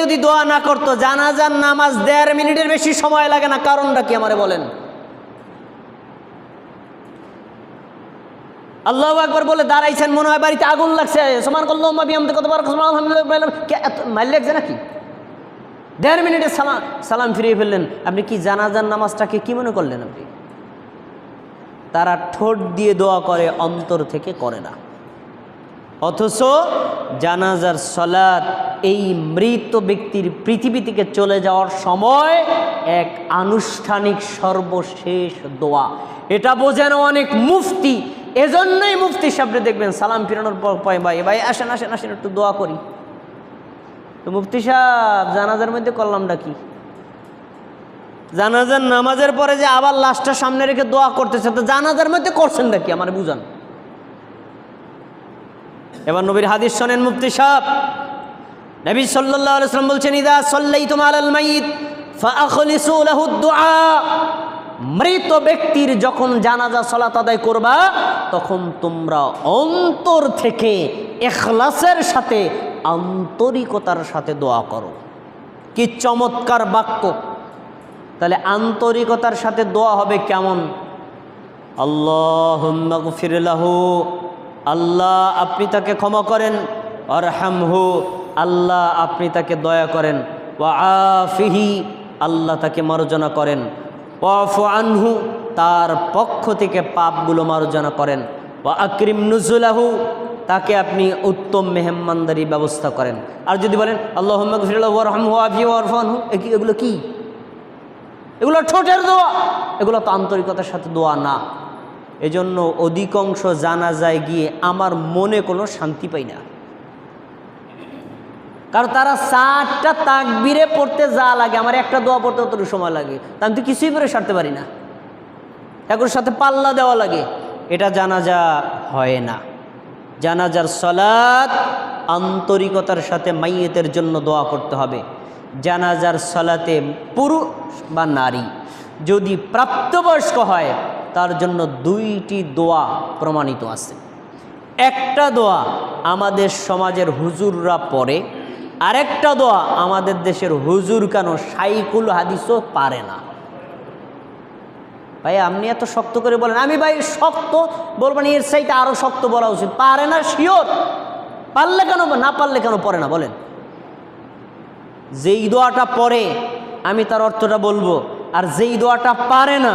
যদি দোয়া না করতো, জানাজার নামাজ দেড় মিনিটের বেশি সময় লাগে না, কারণটা কি আমারে বলেন? আল্লাহ একবার বলে, দাঁড়াইছেন, মনে হয় বাড়িতে আগুন লাগছে। সমান করল কতবার নাকি? দেড় মিনিটে সালাম সালাম ফিরিয়ে ফেললেন। আপনি কি জানাজার নামাজটাকে কি মনে করলেন আপনি? তারা ঠোঁট দিয়ে দোয়া করে, অন্তর থেকে করে না। অথচ জানাজার সলাদ এই মৃত ব্যক্তির পৃথিবী থেকে চলে যাওয়ার সময় এক আনুষ্ঠানিক সর্বশেষ দোয়া। এটা বোঝেন অনেক মুফতি। এজন্যই মুফতি সামনে দেখবেন সালাম ফিরানোর পর পয় ভাই ভাই, আসেন আসেন আসেন, একটু দোয়া করি। তো মুফতি সাহেব, জানাজার মধ্যে করলামটা কি? জানাজার নামাজের পরে যে আবার লাশটা সামনে রেখে দোয়া করতেছে, তো জানাজার মধ্যে করছেন নাকি আমার বুঝান। এবার নবীর হাদিস শোনেন মুফতি সাহেব। নবী আলাইহি বলছেন, ইদা ফাআখলিসু লাহু দুআ। মৃত ব্যক্তির যখন জানাজা, সালাত আদায় করবা, তখন তোমরা অন্তর থেকে এখলাসের সাথে, আন্তরিকতার সাথে দোয়া করো। কি চমৎকার বাক্য। তাহলে আন্তরিকতার সাথে দোয়া হবে কেমন? আল্লাহ ফিরলাহু আল্লাহ আপনি তাকে ক্ষমা করেন। আরহামহু, আল্লাহ আপনি তাকে দয়া করেন। ওয়া আফিহি, আল্লাহ তাকে মার্জনা করেন। ওয়াফু আনহু, তার পক্ষ থেকে পাপগুলো মার্জনা করেন। ওয়া আকরিম নুজুলাহু, তাকে আপনি উত্তম মেহমানদারি ব্যবস্থা করেন। আর যদি বলেন আল্লাহ এগুলো কি? এগুলো ঠোঁটের দোয়া। এগুলো তো আন্তরিকতার সাথে দোয়া না। এজন্য অধিকাংশ জানা যায় গিয়ে আমার মনে কোনো শান্তি পাই না। কারণ তারা চারটা তাকবিরে পড়তে যা লাগে, আমার একটা দোয়া পড়তে অতটুকু সময় লাগে। তা আমি তো কিছুই পরে সারতে পারি না। এগুলোর সাথে পাল্লা দেওয়া লাগে। এটা জানাজা হয় না। জানাজার সলাৎ আন্তরিকতার সাথে মাইয়েতের জন্য দোয়া করতে হবে। জানাজার সলাতে পুরুষ বা নারী যদি প্রাপ্তবয়স্ক হয় তার জন্য দুইটি দোয়া প্রমাণিত আছে। একটা দোয়া আমাদের সমাজের হুজুররা পড়ে, আরেকটা দোয়া আমাদের দেশের হুজুর কেন সাইকুল হাদিসও পারে না। ভাই, আপনি এত শক্ত করে বলেন, আমি ভাই শক্ত বলবেন এর সাইতে আরও শক্ত বলা উচিত। পারে না, শিওর। পারলে কেন, না পারলে কেন পড়ে না, বলেন। যেই দোয়াটা পড়ে, আমি তার অর্থটা বলব, আর যেই দোয়াটা পারে না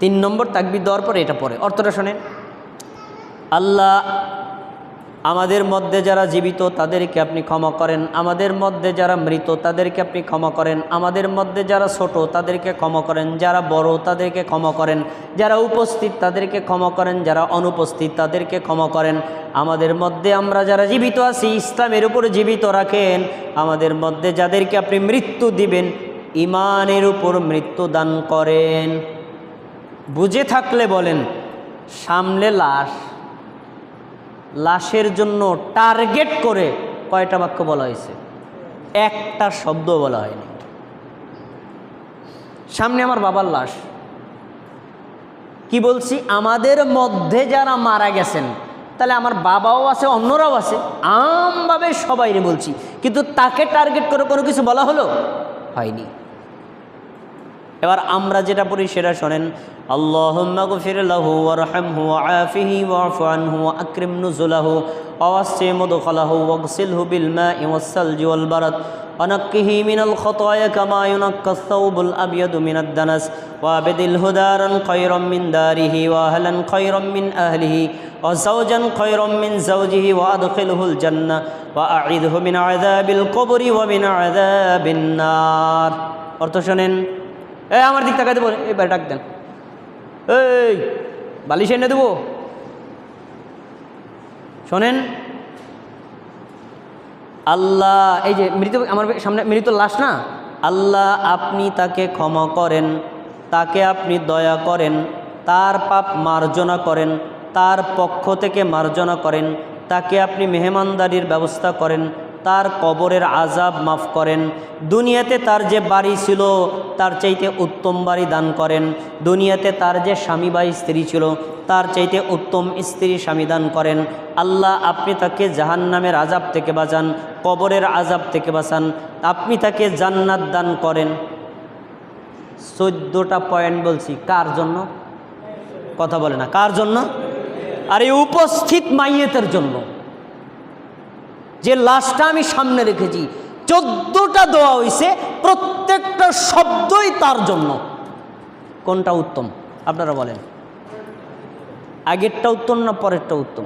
তিন নম্বর তাকবির দেওয়ার পরে এটা পড়ে। অর্থটা শোনেন। আল্লাহ আমাদের মধ্যে যারা জীবিত, তাদেরকে আপনি ক্ষমা করেন। আমাদের মধ্যে যারা মৃত, তাদেরকে আপনি ক্ষমা করেন। আমাদের মধ্যে যারা ছোট, তাদেরকে ক্ষমা করেন। যারা বড়, তাদেরকে ক্ষমা করেন। যারা উপস্থিত, তাদেরকে ক্ষমা করেন। যারা অনুপস্থিত, তাদেরকে ক্ষমা করেন। আমাদের মধ্যে আমরা যারা জীবিত আছি, ইসলামের উপরে জীবিত রাখেন। আমাদের মধ্যে যাদেরকে আপনি মৃত্যু দিবেন, ইমানের উপর মৃত্যু দান করেন। বুঝে থাকলে বলেন সামনে লাশ। লাশের জন্য টার্গেট করে কয়টা বাক্য বলা হয়েছে? একটা শব্দ বলা হয়নি। সামনে আমার বাবার লাশ। কি বলছি? আমাদের মধ্যে যারা মারা গেছেন, তাহলে আমার বাবাও আছে, অন্যরাও আছে, আমভাবে সবাই বলছি। কিন্তু তাকে টার্গেট করে কোনো কিছু বলা হলো? হয়নি। এবার আমরা যেটা পড়ি সেটা শোনেন اللهم اغفر له وارحمه وعافه واعف عنه واكرم نزله ووسع مدخله واغسله بالماء والثلج والبرد ونقه من الخطايا كما ينقى الثوب الابيض من الدنس وابدله دارا خيرا من داره واهلا خيرا من اهله وزوجا خيرا من زوجه وادخله الجنه واعذه من عذاب القبر ومن عذاب النار অর্থ শোনেন এই আমার দিক তাকাই দেবো, এবার ডাক দেন। এই, বালিশ এনে দেবো। শোনেন, আল্লাহ, এই যে মৃত, আমার সামনে মৃত লাশ না? আল্লাহ আপনি তাকে ক্ষমা করেন, তাকে আপনি দয়া করেন, তার পাপ মার্জনা করেন, তার পক্ষ থেকে মার্জনা করেন, তাকে আপনি মেহমানদারির ব্যবস্থা করেন তার কবরের আজাব মাফ করেন। দুনিয়াতে তার যে বাড়ি ছিল, তার চাইতে উত্তম বাড়ি দান করেন। দুনিয়াতে তার যে স্বামী বা স্ত্রী ছিল, তার চাইতে উত্তম স্ত্রী স্বামী দান করেন। আল্লাহ, আপনি তাকে জাহান্নামের আজাব থেকে বাঁচান, কবরের আজাব থেকে বাঁচান। আপনি তাকে জান্নাত দান করেন। চোদ্দোটা পয়েন্ট বলছি। কার জন্য? কথা বলে না। কার জন্য? আর এই উপস্থিত মাইয়েতের জন্য। যে লাশটা আমি সামনে রেখেছি, চোদ্দোটা দোয়া হয়েছে প্রত্যেকটা শব্দই তার জন্য। কোনটা উত্তম? আপনারা বলেন। আগেরটা উত্তম না পরেরটা উত্তম?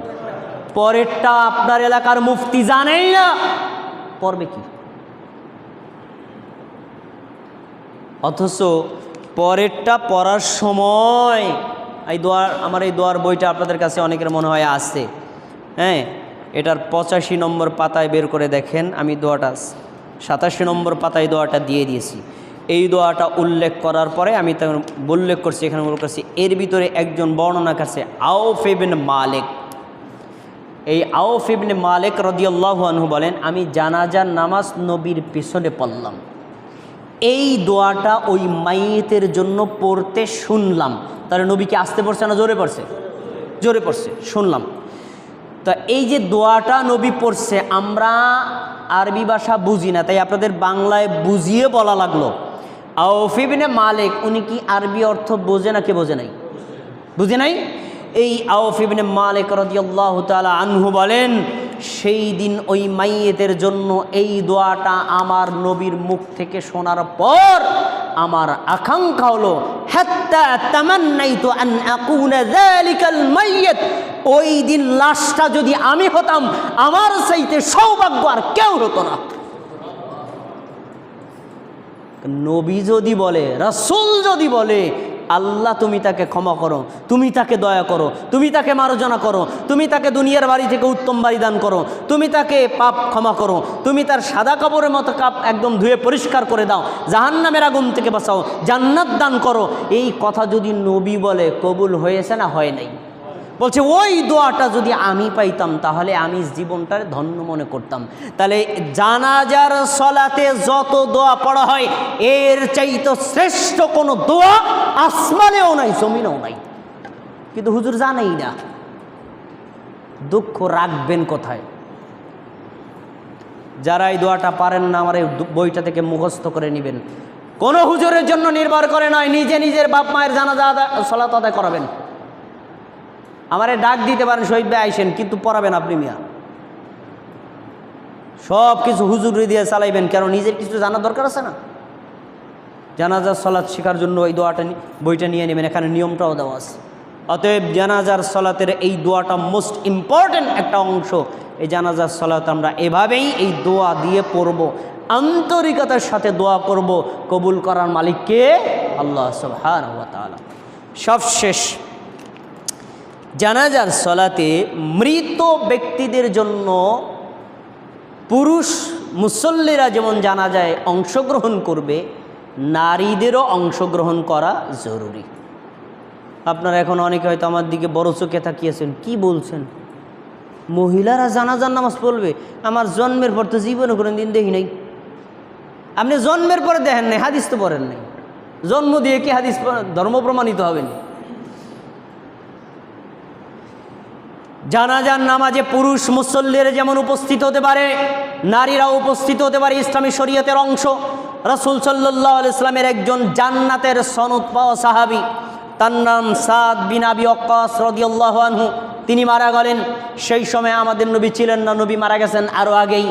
পরেরটা আপনার এলাকার মুফতি জানেই না। পড়বে কি? অথচ পরেরটা পড়ার সময়, এই দোয়ার, আমার এই দোয়ার বইটা আপনাদের কাছে অনেকের মনে হয় আছে। হ্যাঁ? এটার পঁচাশি নম্বর পাতায় বের করে দেখেন, আমি দোয়াটা সাতাশি নম্বর পাতায় দোয়াটা দিয়ে দিয়েছি। এই দোয়াটা উল্লেখ করার পরে আমি উল্লেখ করছি, এখানে উল্লেখ করছি, এর ভিতরে একজন বর্ণনা আউফ ইবিন মালিক। এই ইবনে মালিক রদিয়াল্লাহু আনহু বলেন, আমি জানাজার নামাজ নবীর পিছনে পড়লাম। এই দোয়াটা ওই মাইয়েতের জন্য পড়তে শুনলাম। তাহলে নবীকে আসতে পড়ছে না জোরে পড়ছে? জোরে পড়ছে, শুনলাম। তা এই যে দোয়াটা নবী পড়ছে, আমরা আরবি ভাষা বুঝি না, তাই আপনাদের বাংলায় বুঝিয়ে বলা লাগল। আউফিবিনে মালিক, উনি কি আরবি অর্থ বোঝে না কে বোঝে নাই? বুঝে নাই? এই আউফিবিনে মালিক রদিয়াল্লাহ তালা আনহু বলেন, সেই দিন ওই মাইয়েদের জন্য এই দোয়াটা আমার নবীর মুখ থেকে শোনার পর আমার আকাঙ্ক্ষা হলো ওই দিন লাশটা যদি আমি হতাম, আমার চাইতে সৌভাগ্য আর কেউ হতো না। নবী যদি বলে, রাসুল যদি বলে আল্লাহ তুমি তাকে ক্ষমা করো, তুমি তাকে দয়া করো, তুমি তাকে মারোজনা করো, তুমি তাকে দুনিয়ার বাড়ি থেকে উত্তম বাড়ি দান করো, তুমি তাকে পাপ ক্ষমা করো, তুমি তার সাদা কাপড়ের মতো কাপ একদম ধুয়ে পরিষ্কার করে দাও, জাহান্নামের আগুন থেকে বাঁচাও, জান্নাত দান করো। এই কথা যদি নবী বলে, কবুল হয়েছে না হয় নাই? বলছে, ওই দোয়াটা যদি আমি পাইতাম, তাহলে আমি জীবনটার ধন্য মনে করতাম। তাহলে জানাজার সলাতে যত দোয়া পড়া হয়, এর চাইতো শ্রেষ্ঠ কোনো দোয়া আসমানেও নাই, জমিনেও নাই। কিন্তু হুজুর জানেই না, দুঃখ রাখবেন কোথায়? যারা এই দোয়াটা পারেন না, আমার এই বইটা থেকে মুখস্থ করে নেবেন। কোনো হুজুরের জন্য নির্ভর করে নয়, নিজে নিজের বাপ মায়ের জানাজা সলাত আদায় করাবেন। আমারে ডাক দিতে পারেন, শহীদ ভাই আইসেন, কিন্তু পড়াবেন আপনি মিয়া। সব কিছু হুজুর দিয়ে চালাইবেন, কেন নিজের কিছু জানার দরকার আছে না? জানাজার সলাৎ শেখার জন্য এই দোয়াটা বইটা নিয়ে নেবেন, এখানে নিয়মটাও দেওয়া আছে। অতএব জানাজার সলাতের এই দোয়াটা মোস্ট ইম্পর্ট্যান্ট একটা অংশ। এই জানাজার সলাত আমরা এভাবেই এই দোয়া দিয়ে পড়ব, আন্তরিকতার সাথে দোয়া করব, কবুল করার মালিককে আল্লাহ সুবহানাহু ওয়া তাআলা। সবশেষ জানাজার সলাতে মৃত ব্যক্তিদের জন্য পুরুষ মুসল্লিরা যেমন জানা যায় অংশগ্রহণ করবে, নারীদেরও অংশগ্রহণ করা জরুরি। আপনারা এখন অনেকে হয়তো আমার দিকে বড় চোখে তাকিয়েছেন, কি বলছেন? মহিলারা জানাজার নামাজ পড়বে, আমার জন্মের পর তো জীবনে কোনো দিন দেখি নাই। আপনি জন্মের পরে দেখেন নাই, হাদিস তো পড়েন নাই। জন্ম দিয়ে কি হাদিস ধর্ম প্রমাণিত হবেন জানাজার নামাজে পুরুষ মুসল্লিরা যেমন উপস্থিত হতে পারে, নারীরাও উপস্থিত হতে পারে ইসলামী শরীয়তের অংশ। রাসুল সাল্লাহ ইসলামের একজন জান্নাতের সনদ পাওয়া সাহাবি, তার নাম সাদ বিন আবি অক্কাস রদিয়াল্লাহ আনহু। তিনি মারা গেলেন। সেই সময় আমাদের নবী ছিলেন না, নবী মারা গেছেন আরও আগেই।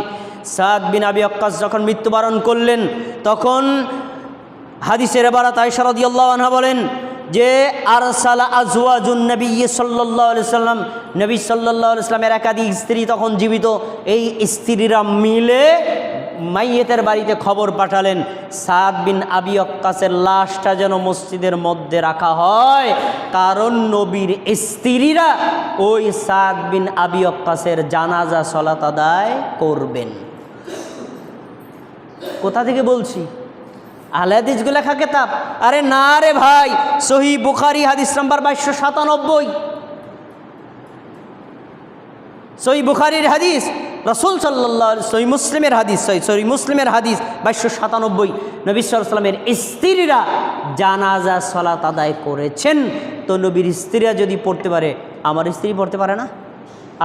সাদ বিন আবি অক্কাস যখন মৃত্যুবরণ করলেন, তখন হাদিসের বারাত আয়সা রাদিয়াল্লাহু আনহা বলেন যে আরসালা আজওয়াজুন নবী আলাইহি সাল্লাম, নবী আলাইহি সাল্লামের একাধিক স্ত্রী তখন জীবিত। এই স্ত্রীরা মিলে মাইয়েতের বাড়িতে খবর পাঠালেন, সাদ বিন আবি অক্কাসের লাশটা যেন মসজিদের মধ্যে রাখা হয়। কারণ নবীর স্ত্রীরা ওই সাদ বিন আবি অক্কাসের জানাজা সলাত আদায় করবেন। কোথা থেকে বলছি? আহলে হাদিসগুলো লেখা কেতাব। আরে না রে ভাই, সহি বুখারি হাদিস নাম্বার বাইশশো সাতানব্বই। সই বুখারির হাদিস, রসুল সাল্লাহ সই মুসলিমের হাদিস সই সরি মুসলিমের হাদিস বাইশশো সাতানব্বই। নবী সাল্লামের স্ত্রীরা জানাজা, সলাত আদায় করেছেন। তো নবীর স্ত্রীরা যদি পড়তে পারে, আমার স্ত্রী পড়তে পারে না?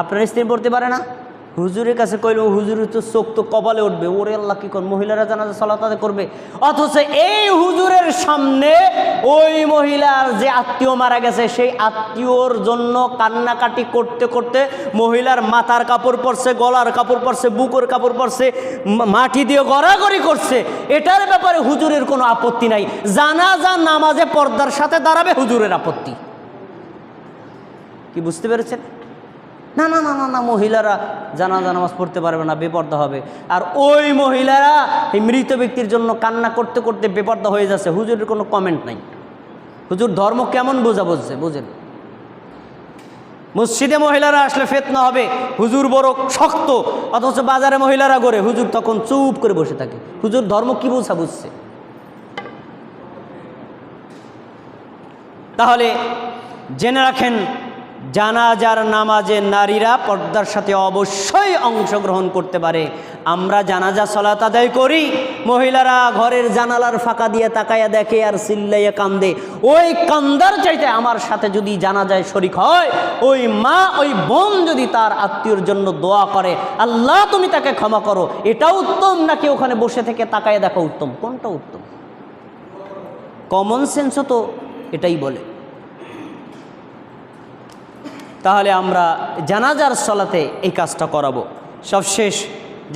আপনার স্ত্রী পড়তে পারে না? হুজুরের কাছে কইল, হুজুরের তো চোখ তো কপালে উঠবে। ওরে আল্লাহ কি কর, মহিলারা জানাজা, সলাত আদায় করবে। অথচ এই হুজুরের সামনে ওই মহিলার যে আত্মীয় মারা গেছে, সেই আত্মীয়র জন্য কান্নাকাটি করতে করতে মহিলার মাথার কাপড় পরছে, গলার কাপড় পরছে, বুকের কাপড় পরছে মাটি দিয়ে গড়াগড়ি করছে। এটার ব্যাপারে হুজুরের কোনো আপত্তি নাই। জানাজা নামাজে পর্দার সাথে দাঁড়াবে হুজুরের আপত্তি। কি বুঝতে পেরেছেন? না না না না না, মহিলারা জানাজা, নামাজ পড়তে পারবে না, বেপর্দা হবে। আর ওই মহিলারা এই মৃত ব্যক্তির জন্য কান্না করতে করতে বেপর্দা হয়ে যাচ্ছে। হুজুরের কোনো কমেন্ট নাই। হুজুর ধর্ম কেমন বোঝা বুঝছে, বুঝেন? মসজিদে মহিলারা আসলে ফেতনা হবে, হুজুর বড় শক্ত, অথচ বাজারে মহিলারা গড়ে, হুজুর তখন চুপ করে বসে থাকে। হুজুর ধর্ম কি বোঝা বুঝছে? তাহলে জেনে রাখেন জানাজার নামাজে নারীরা পর্দার সাথে অবশ্যই অংশগ্রহণ করতে পারে। আমরা জানাজা সলাত আদায় করি, মহিলারা ঘরের জানালার ফাঁকা দিয়ে তাকাইয়া দেখে আর চিল্লাইয়া কান্দে। ওই কান্দার চাইতে আমার সাথে যদি জানাজায় শরিক হয়, ওই মা, ওই বোন যদি তার আত্মীয়র জন্য দোয়া করে, আল্লাহ তুমি তাকে ক্ষমা করো। এটা উত্তম নাকি ওখানে বসে থেকে তাকাইয়া দেখা উত্তম? কোনটা উত্তম? কমন সেন্সও তো এটাই বলে। তাহলে আমরা জানাজার সলাতে এই কাজটা করাবো। সবশেষ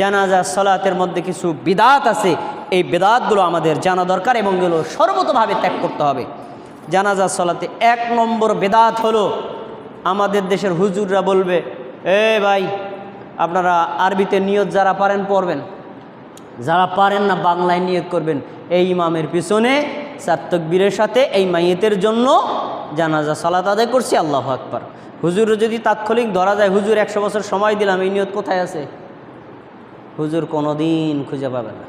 জানাজার সলাতের মধ্যে কিছু বিদাত আছে। এই বেদাতগুলো আমাদের জানা দরকার এবং এগুলো সর্বতভাবে ত্যাগ করতে হবে। জানাজার সলাতে এক নম্বর বেদাত হলো আমাদের দেশের হুজুররা বলবে, এ ভাই, আপনারা আরবিতে নিয়ত যারা পারেন পড়বেন। যারা পারেন না বাংলায় নিয়োগ করবেন। এই ইমামের পিছনে সাত্তকবীরের সাথে এই মাইয়েতের জন্য জানাজা সালাত আদায় করছি, আল্লাহ আকবার। হুজুর যদি তাৎক্ষণিক ধরা যায়, হুজুর একশো বছর সময় দিলাম, এই নিয়ত কোথায় আছে? হুজুর কোনো দিন খুঁজে পাবে না।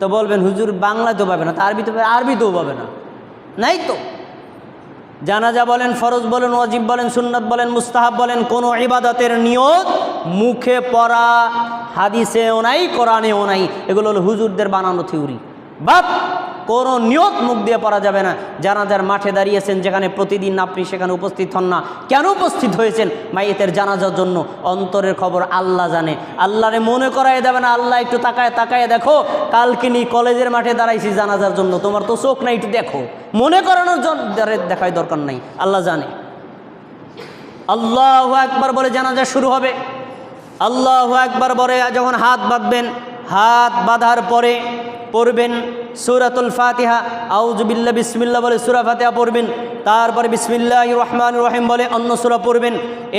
তো বলবেন, হুজুর বাংলাতেও পাবে না, তা আরবিতে পাবে, আরবিতেও পাবে না। নাই তো। জানাজা বলেন, ফরজ বলেন, ওয়াজিব বলেন, সুন্নত বলেন, মুস্তাহাব বলেন, কোনো ইবাদতের নিয়ত মুখে পড়া, হাদিসেও নাই, কোরআনেও নাই। এগুলো হলো হুজুরদের বানানো থিওরি। বাপ, কোনো নিয়ত মুখ দিয়ে পড়া যাবে না। জানাজার মাঠে দাঁড়িয়েছেন যেখানে প্রতিদিন আপনি সেখানে উপস্থিত হন না। কেন উপস্থিত হয়েছেন? মাইয়েতের জানাজার জন্য অন্তরের খবর আল্লাহ জানে। আল্লাহরে মনে করাই দেবে না, আল্লাহ একটু তাকায় তাকায় দেখো, কালকে নি কলেজের মাঠে দাঁড়াইছি জানাজার জন্য। তোমার তো চোখ নাই, একটু দেখো। মনে করানোর জন্য দেখায় দরকার নাই। আল্লাহ জানে। আল্লাহ একবার বলে জানাজা শুরু হবে। আল্লাহ একবার বলে যখন হাত বাঁধবেন, হাত বাঁধার পরে পড়বেন সুরাতুল ফাতিহা আউজবিল্লা বিসমিল্লা বলে সুরা ফাতিহা পড়বেন। তারপরে বিসমিল্লাহ রহমান রহিম বলে অন্য সুরা পড়বেন।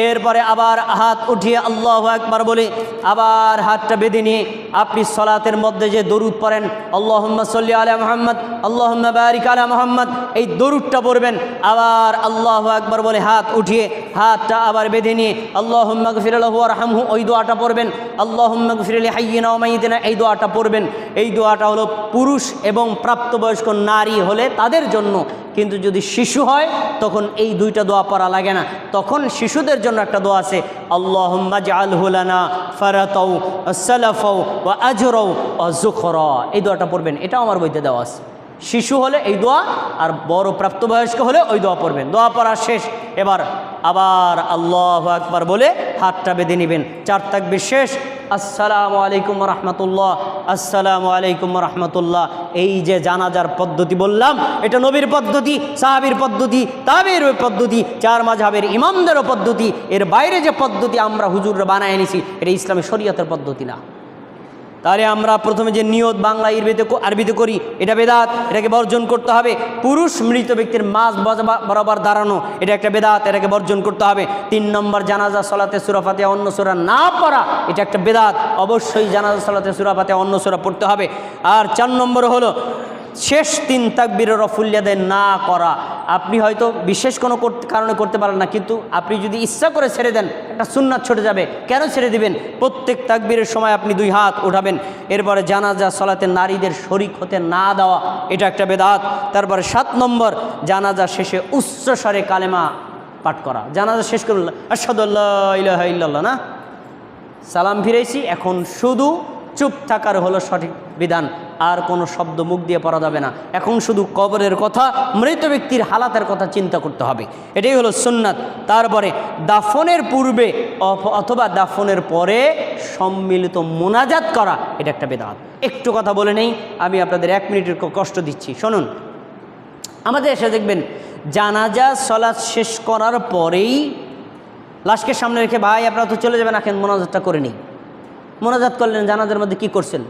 এরপরে আবার হাত উঠিয়ে আল্লাহ একবার বলে আবার হাতটা বেঁধে নিয়ে আপনি সলাতের মধ্যে যে দরুদ পড়েন, আল্লাহম্মা সল্লি আলা মোহাম্মদ, আল্লাহম্মা বারিক আলা মোহাম্মদ, এই দরুদটা পড়বেন। আবার আল্লাহ একবার বলে হাত উঠিয়ে হাতটা আবার বেঁধে নিয়ে আল্লাহম্মা গফিরালহু আরহামহু, ওই দোয়াটা পড়বেন। আল্লাহম্মা গফিরালি হাইয়িনা ও মাইয়িদিনা এই দোয়াটা পড়বেন। এই দোয়াটা হলো পুরুষ এবং প্রাপ্তবয়স্ক নারী হলে তাদের জন্য। কিন্তু যদি শিশু হয়, তখন এই দুইটা দোয়া পড়া লাগে না। তখন শিশুদের জন্য একটা দোয়া আছে, আল্লাহম্মা জালহুলানা ফারাতাও, সালাফাও ও আজরও ও জুখরা এই দোয়াটা পড়বেন, এটাও আমার বইতে দেওয়া আছে। শিশু হলে এই দোয়া, আর বড় প্রাপ্তবয়স্ক হলে ওই দোয়া পড়বেন। দোয়া পড়া শেষ। এবার আবার আল্লাহ একবার বলে হাতটা বেঁধে নেবেন। চার থাকবে শেষ আসসালামু আলাইকুম রহমতুল্লাহ, আসসালামু আলাইকুম রহমতুল্লাহ। এই যে জানাজার পদ্ধতি বললাম, এটা নবীর পদ্ধতি, সাহাবির পদ্ধতি তাবের পদ্ধতি, চার মাঝাবের ইমামদেরও পদ্ধতি, এর বাইরে যে পদ্ধতি আমরা হুজুররা বানায় এনেছি, এটা ইসলামের শরীয়তের পদ্ধতি না। তাহলে আমরা প্রথমে যে নিয়ত বাংলা ইরবিতে আরবিতে করি, এটা বেদাত, এটাকে বর্জন করতে হবে। পুরুষ মৃত ব্যক্তির মাছ বরাবর দাঁড়ানো, এটা একটা বেদাত, এটাকে বর্জন করতে হবে। তিন নম্বর জানাজা, সলাতে সুরাফাতে অন্য সুরা না পড়া, এটা একটা বেদাত। অবশ্যই জানাজা, সলাতে সুরাফাতে অন্য সুরা পড়তে হবে। আর চার নম্বর হলো শেষ তিন তাকবীরের রফুল্যাদে না করা, আপনি হয়তো বিশেষ কোনো কারণে করতে পারেন না, কিন্তু আপনি যদি ইচ্ছা করে ছেড়ে দেন, একটা সুন্নাত ছুটে যাবে, কেন ছেড়ে দিবেন? প্রত্যেক তাকবীরের সময় আপনি দুই হাত উঠাবেন, এরপরে জানাজা, সলাতে নারীদের শরিক হতে না দেওয়া, এটা একটা বেদাত। তারপরে সাত নম্বর, জানাজা শেষে উচ্চ স্বরে কালেমা পাঠ করা। জানাজা শেষ করল আসাদুল্লাহ ইল্লাল্লাহ, না? সালাম ফিরেছি এখন শুধু চুপ থাকার হলো সঠিক বিধান। আর কোনো শব্দ মুখ দিয়ে পড়া যাবে না। এখন শুধু কবরের কথা, মৃত ব্যক্তির হালাতের কথা চিন্তা করতে হবে। এটাই হলো সুন্নাত। তারপরে দাফনের পূর্বে অথ- অথবা দাফনের পরে সম্মিলিত মোনাজাত করা, এটা একটা বেদাত। একটু কথা বলে নেই, আমি আপনাদের এক মিনিটের কষ্ট দিচ্ছি। শুনুন। আমাদের এসে দেখবেন, জানাজা, সলাৎ শেষ করার পরেই লাশকে সামনে রেখে, ভাই, আপনারা তো চলে যাবেন এখন মোনাজাতটা করে নিই মোনাজাত করলেন, জানাজার মধ্যে কি করছেন?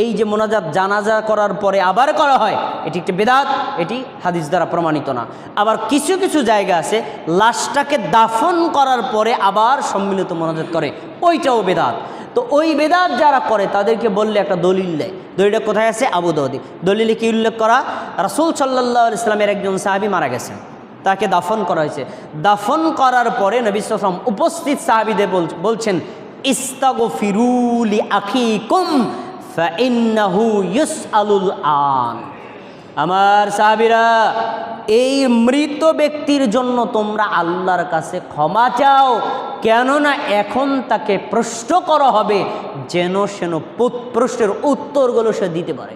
এই যে মোনাজাত জানাজা করার পরে আবার করা হয়, এটি একটি বেদাত, এটি হাদিস দ্বারা প্রমাণিত না। আবার কিছু কিছু জায়গা আছে, লাশটাকে দাফন করার পরে আবার সম্মিলিত মোনাজাত করে, ওইটাও বেদাত। তো ওই বেদাত যারা করে, তাদেরকে বললে একটা দলিল দেয়। দলিলটা কোথায় আছে? আবু দৌদি দলিলে কি উল্লেখ করা? রাসুল সাল্লাহ ইসলামের একজন সাহাবি মারা গেছেন। তাকে দাফন করা হয়েছে। দাফন করার পরে নবী উপস্থিত সাহাবিদের বলছেন ইস্তাগো ফিরুলি আখি কুম আমার সাহাবিরা, এই মৃত ব্যক্তির জন্য তোমরা আল্লাহর কাছে ক্ষমা চাও, কেননা এখন তাকে প্রশ্ন করা হবে যেন সেন প্রশ্নের উত্তরগুলো সে দিতে পারে।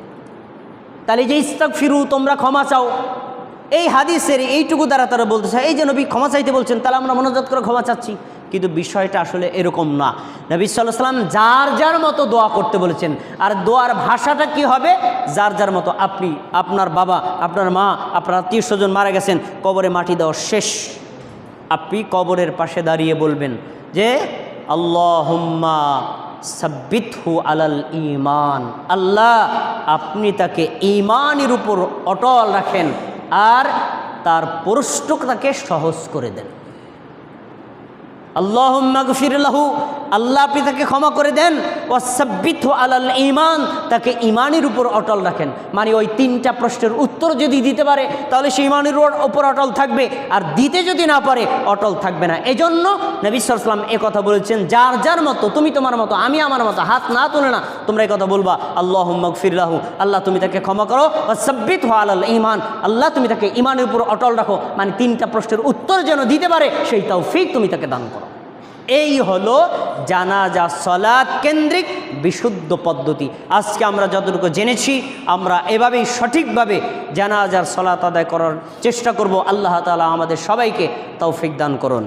তাহলে যে ইস্তাক ফিরু তোমরা ক্ষমা চাও। এই হাদিসের এইটুকু দ্বারা তারা বলতেছে এই যে নবী ক্ষমা চাইতে বলছেন, তাহলে আমরা মনোজাত করে ক্ষমা চাচ্ছি। কিন্তু বিষয়টা আসলে এরকম না। নবী সাল্লাহ সাল্লাম যার যার মতো দোয়া করতে বলেছেন। আর দোয়ার ভাষাটা কি হবে? যার যার মতো আপনি, আপনার বাবা, আপনার মা, আপনার আত্মীয় স্বজন মারা গেছেন, কবরে মাটি দেওয়া শেষ। আপনি কবরের পাশে দাঁড়িয়ে বলবেন যে, আল্লাহুম্মা সাব্বিতহু আলাল ইমান আল্লাহ, আপনি তাকে ইমানের উপর অটল রাখেন আর তার পরষ্টতাকে সহজ করে দেন। আল্লাহম্মাগফিরাল্লাহু আল্লাহ আপনি তাকে ক্ষমা করে দেন। ওয়াসাব্বিত আলাল ইমান তাকে ইমানের উপর অটল রাখেন। মানে ওই তিনটা প্রশ্নের উত্তর যদি দিতে পারে, তাহলে সে ইমানের উপর অটল থাকবে। আর দিতে যদি না পারে, অটল থাকবে না। এজন্য নবী সাল্লাম এ কথা বলেছেন, যার যার মতো, তুমি তোমার মতো, আমি আমার মতো, হাত না তুলে না, তোমরা এই কথা বলবা আল্লাহ মগফিরাহু আল্লাহ তুমি তাকে ক্ষমা করো। ওয়াসাব্বিত আলাল ইমান আল্লাহ তুমি তাকে ইমানের উপর অটল রাখো। মানে তিনটা প্রশ্নের উত্তর যেন দিতে পারে, সেই ফিক তুমি তাকে দান করো। এই হলো জানাজা, সলাৎ কেন্দ্রিক বিশুদ্ধ পদ্ধতি। আজকে আমরা যতটুকু জেনেছি, আমরা এভাবেই সঠিকভাবে জানাজার সলাৎ আদায় করার চেষ্টা করব। আল্লাহ তালা আমাদের সবাইকে তৌফিক দান করুন।